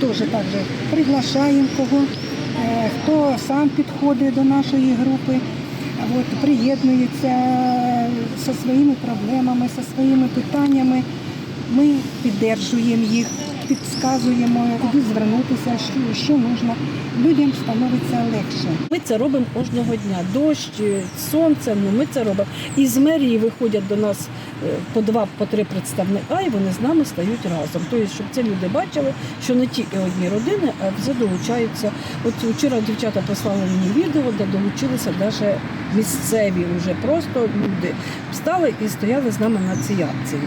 теж так же приглашаємо кого, е, хто сам підходить до нашої групи, от, приєднується зі своїми проблемами, зі своїми питаннями. Ми піддержуємо їх, підказуємо, куди звернутися, що, що нужно. Людям становиться легше. Ми це робимо кожного дня. Дощ, сонце, ну ми це робимо. І з мерії виходять до нас е, по два, по три представника, і вони з нами стають разом. Тобто, щоб ці люди бачили, що не тільки одні родини, а вже долучаються. От вчора дівчата послали мені відео, де долучилися навіть місцеві вже просто люди. Встали і стояли з нами на цій акції.